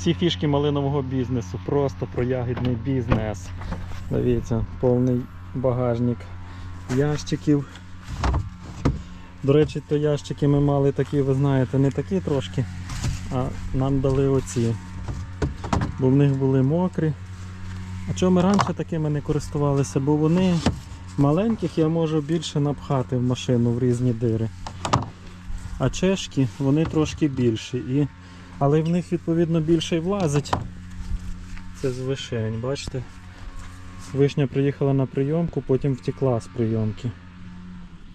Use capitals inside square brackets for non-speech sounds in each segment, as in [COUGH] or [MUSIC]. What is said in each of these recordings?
всі фішки малинового бізнесу. Просто про ягідний бізнес. Дивіться, повний багажник ящиків. До речі, то ящики ми мали такі, ви знаєте, не такі трошки, а нам дали оці. Бо в них були мокрі. А чому ми раніше такими не користувалися? Бо вони маленьких я можу більше напхати в машину в різні дири. А чешки вони трошки більші. І... Але в них відповідно більше й влазить. Це з вишень, бачите? Вишня приїхала на прийомку, потім втекла з прийомки.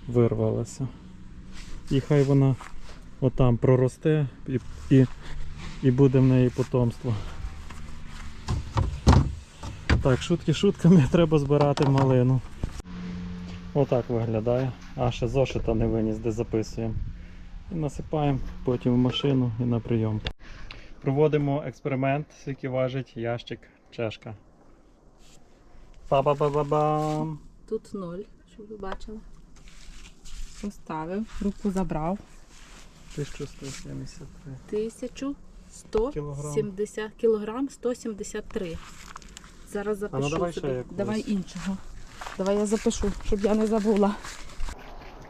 Вирвалася. І хай вона отам проросте і, і, і буде в неї потомство. Так, шутки шутками [LAUGHS] треба збирати малину. Отак виглядає. А ще зошита не виніс, де записуємо. І насипаємо потім в машину і на прийом. Проводимо експеримент, скільки важить ящик чешка. Ба-ба-ба-ба-бам! Тут ноль, щоб ви бачили. Поставив, руку забрав. 1173. 1170 кілограм 173. Зараз запишу ну, давай ще собі. якусь. Давай іншого. Давай я запишу, щоб я не забула.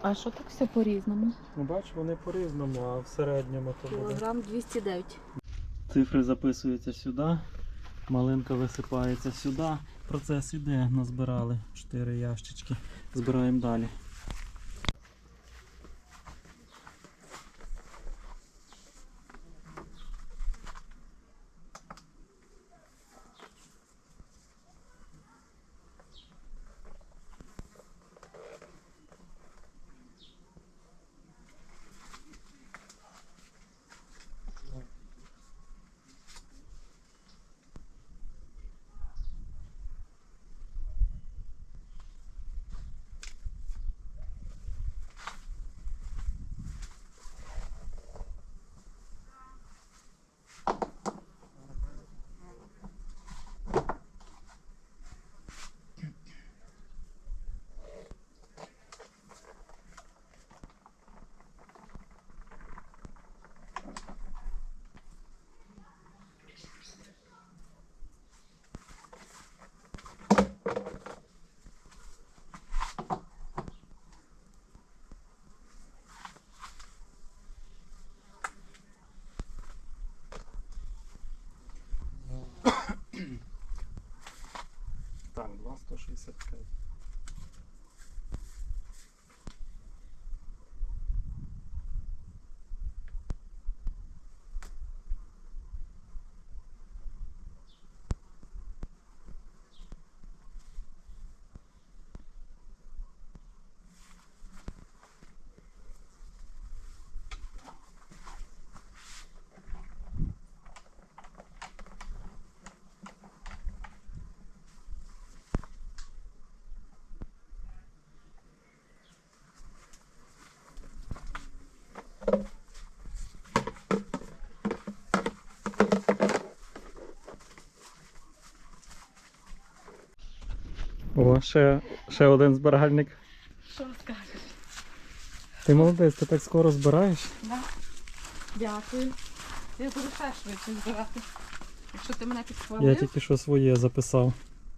А що так все по-різному? Ну бач, вони по-різному, а в середньому то буде. Кілограм 209. Цифри записуються сюди, малинка висипається сюди. Процес іде, назбирали 4 ящички. Збираємо далі. 165. О, ще, ще один збиральник. Що скажеш? Ти молодець, ти так скоро збираєш? Да. Дякую. Я буду ще швидше збирати. Якщо ти мене підхвалив. Я тільки що своє записав.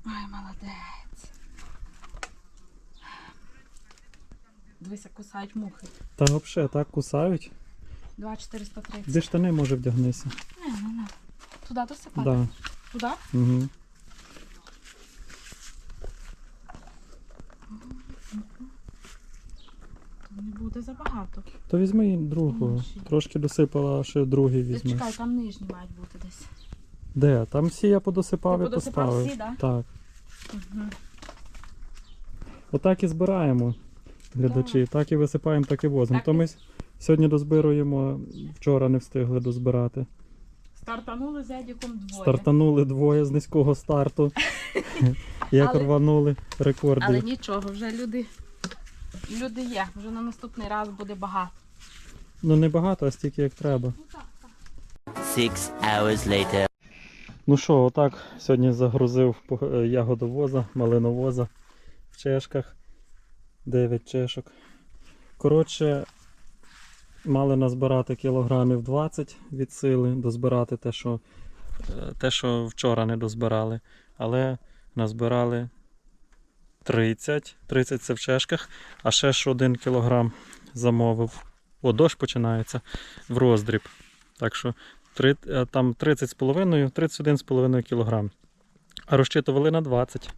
Ой, молодець. Дивися, кусають мухи. Та взагалі так кусають. 2,430. Де штани може вдягнися? Не, не, не. Туди досипати? Да. Туди? Угу. То не буде забагато. То візьми і другого. Інший. Трошки досипала, а ще другий візьми. чекай, там нижні мають бути десь. Де? Там всі я подосипав Ти і подосипав поставив. всі, да? Так. Угу. Отак і збираємо, глядачі. Так і висипаємо, так і возимо. Так То і- ми с- сьогодні дозбируємо, вчора не встигли дозбирати. Стартанули з Едіком двоє. Стартанули двоє з низького старту. [LAUGHS] Як Але- рванули рекорди. Але нічого, вже люди, люди є. Вже на наступний раз буде багато. Ну не багато, а стільки як треба. Ну так, так. Six hours later. Ну що, отак сьогодні загрузив е, ягодовоза, малиновоза в чешках. 9 чешок. Коротше, мали назбирати кілограмів 20 від сили, дозбирати те, що е, те, що вчора не дозбирали. Але назбирали 30. 30 це в чешках, а ще ж 1 кілограм замовив. О, дощ починається в роздріб. Так що три, е, там 30,5, 31,5 кілограм. А розчитували на 20.